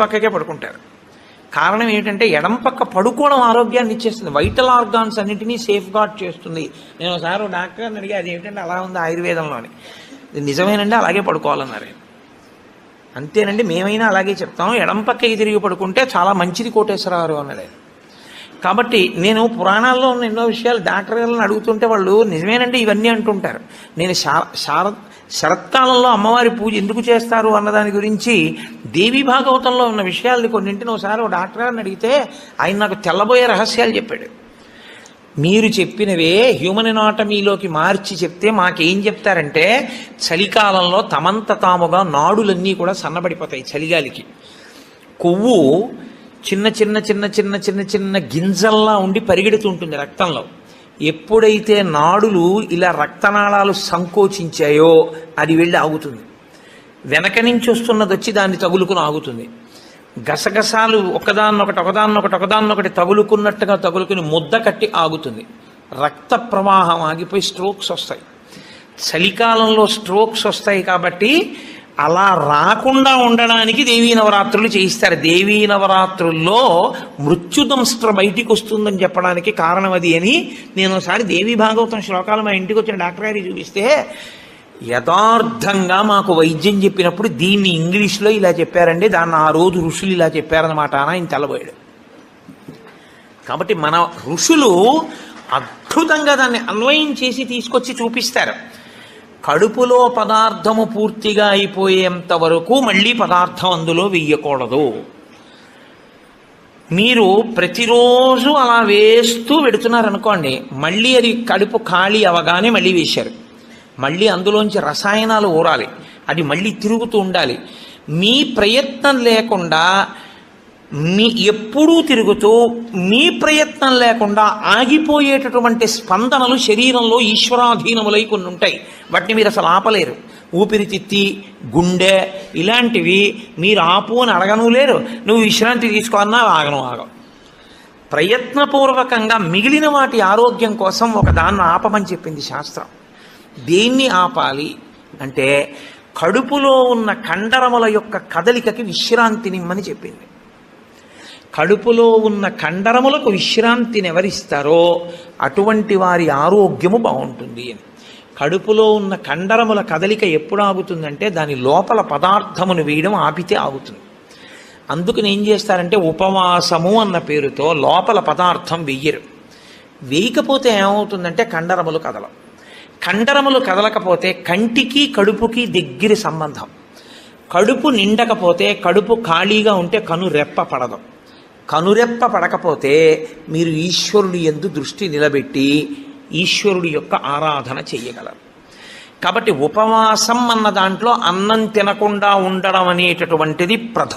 పక్కకే పడుకుంటారు. కారణం ఏంటంటే ఎడం పక్క పడుకోవడం ఆరోగ్యాన్ని ఇచ్చేస్తుంది. వైటల్ ఆర్గాన్స్ అన్నింటినీ సేఫ్ గార్డ్ చేస్తుంది. నేను ఒకసారి డాక్టర్ని అడిగి అది ఏంటంటే అలా ఉంది ఆయుర్వేదంలోని. ఇది నిజమేనండి అలాగే పడుకోవాలన్నారు. అంతేనండి మేమైనా అలాగే చెప్తాం. ఎడం పక్కకి తిరిగి పడుకుంటే చాలా మంచిది కోటేశ్వరరావు అన్నది కాబట్టి నేను పురాణాల్లో ఉన్న ఎన్నో విషయాలు డాక్టర్ గారిని అడుగుతుంటే వాళ్ళు నిజమేనండి ఇవన్నీ అంటుంటారు. నేను శార శరత్కాలంలో అమ్మవారి పూజ ఎందుకు చేస్తారు అన్నదాని గురించి దేవి భాగవతంలో ఉన్న విషయాల్ని కొన్నింటిని ఒకసారి ఒక డాక్టర్ గారిని అడిగితే ఆయన నాకు తెల్లబోయే రహస్యాలు చెప్పాడు. మీరు చెప్పినవే హ్యూమన్ ఎనాటమీలోకి మార్చి చెప్తే మాకేం చెప్తారంటే చలికాలంలో తమంత తాముగా నాడులన్నీ కూడా సన్నబడిపోతాయి చలిగాలికి. కొవ్వు చిన్న చిన్న చిన్న చిన్న చిన్న చిన్న గింజల్లా ఉండి పరిగెడుతుంటుంది రక్తంలో. ఎప్పుడైతే నాడులు ఇలా రక్తనాళాలు సంకోచించాయో అది వెళ్ళి ఆగుతుంది. వెనక నుంచి వస్తున్నది వచ్చి దాన్ని తగులుకుని ఆగుతుంది. గసగసాలు ఒకదాన్నొకటి ఒకదాన్నొకటి ఒకదాన్నొకటి తగులుకున్నట్టుగా తగులుకుని ముద్ద కట్టి ఆగుతుంది. రక్త ప్రవాహం ఆగిపోయి స్ట్రోక్స్ వస్తాయి. చలికాలంలో స్ట్రోక్స్ వస్తాయి కాబట్టి అలా రాకుండా ఉండడానికి దేవీ నవరాత్రులు చేయిస్తారు. దేవీ నవరాత్రుల్లో మృత్యుదంస్ట్ర బయటికి వస్తుందని చెప్పడానికి కారణం అది అని నేను ఒకసారి దేవీ భాగవతం శ్లోకాలు మా ఇంటికి వచ్చిన డాక్టర్ గారికి చూపిస్తే యథార్థంగా మాకు వైద్యం చెప్పినప్పుడు దీన్ని ఇంగ్లీష్లో ఇలా చెప్పారండి దాన్ని ఆ రోజు ఋషులు ఇలా చెప్పారనమాట అని ఆయన తెల్లబోయాడు. కాబట్టి మన ఋషులు అద్భుతంగా దాన్ని అన్వయం చేసి తీసుకొచ్చి చూపిస్తారు. కడుపులో పదార్థము పూర్తిగా అయిపోయేంత వరకు మళ్ళీ పదార్థం అందులో వెయ్యకూడదు. మీరు ప్రతిరోజు అలా వేస్తూ పెడుతున్నారనుకోండి మళ్ళీ అది కడుపు ఖాళీ అవగానే మళ్ళీ వేశారు. మళ్ళీ అందులోంచి రసాయనాలు ఊరాలి. అది మళ్ళీ తిరుగుతూ ఉండాలి. మీ ప్రయత్నం లేకుండా మీ ఎప్పుడూ తిరుగుతూ మీ ప్రయత్నం లేకుండా ఆగిపోయేటటువంటి స్పందనలు శరీరంలో ఈశ్వరాధీనములై కొన్ని ఉంటాయి వాటిని మీరు అసలు ఆపలేరు. ఊపిరితిత్తి గుండె ఇలాంటివి మీరు ఆపు అని అడగను లేరు. నువ్వు విశ్రాంతి తీసుకోన్నా ఆగను ఆగం ప్రయత్నపూర్వకంగా మిగిలిన వాటి ఆరోగ్యం కోసం ఒక దాన్ని ఆపమని చెప్పింది శాస్త్రం. దేన్ని ఆపాలి అంటే కడుపులో ఉన్న కండరముల యొక్క కదలికకి విశ్రాంతినిమ్మని చెప్పింది. కడుపులో ఉన్న కండరములకు విశ్రాంతిని ఎవరిస్తారో అటువంటి వారి ఆరోగ్యము బాగుంటుంది అని. కడుపులో ఉన్న కండరముల కదలిక ఎప్పుడు ఆగుతుందంటే దాని లోపల పదార్థమును వేయడం ఆపితే ఆగుతుంది. అందుకు ఏం చేస్తారంటే ఉపవాసము అన్న పేరుతో లోపల పదార్థం వెయ్యరు వేయకపోతే ఏమవుతుందంటే కండరములు కదలం కండరములు కదలకపోతే కంటికి కడుపుకి దగ్గర సంబంధం. కడుపు నిండకపోతే కడుపు ఖాళీగా ఉంటే కను రెప్ప పడదు. కనురెప్ప పడకపోతే మీరు ఈశ్వరుడి ఎందు దృష్టి నిలబెట్టి ఈశ్వరుడి యొక్క ఆరాధన చేయగలరు. కాబట్టి ఉపవాసం అన్న దాంట్లో అన్నం తినకుండా ఉండడం అనేటటువంటిది ప్రధాన